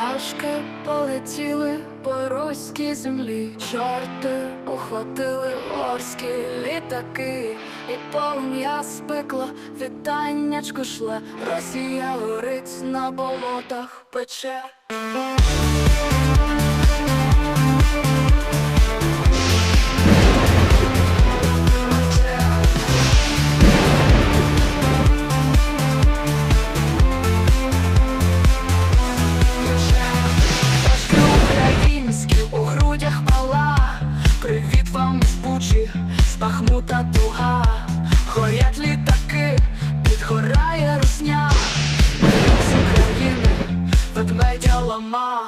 Пташки полетіли по руській землі, чорти ухватили орські літаки, і полум'я спекло, вітаннячку шле, Росія горить на болотах пече. Бахмута туга, горять літаки, підгорає русня, з України ведмедя лама,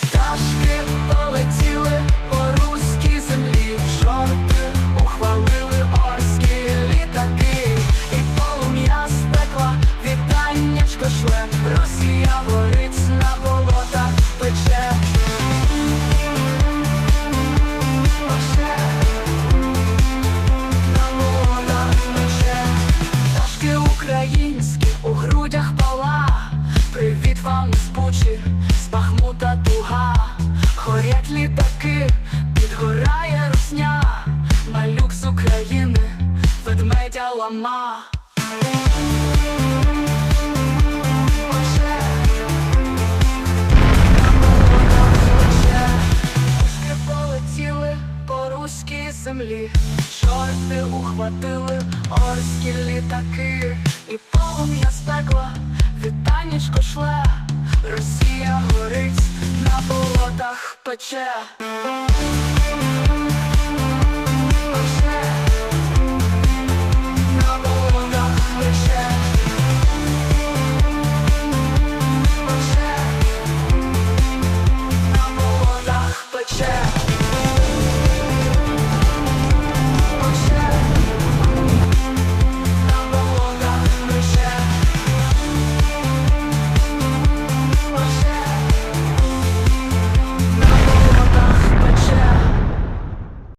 пташки полетіли по руській землі, чорти ухвалили орські літаки, і полум'я спекла, вітаннячко шле, Росія горить Пташки українські у грудях пала, привіт вам з Бучі, з Бахмута туга, горять літаки, підгорає русня, малюк з України, ведмедя лама. Землі, чорти ухватили орські літаки, Росія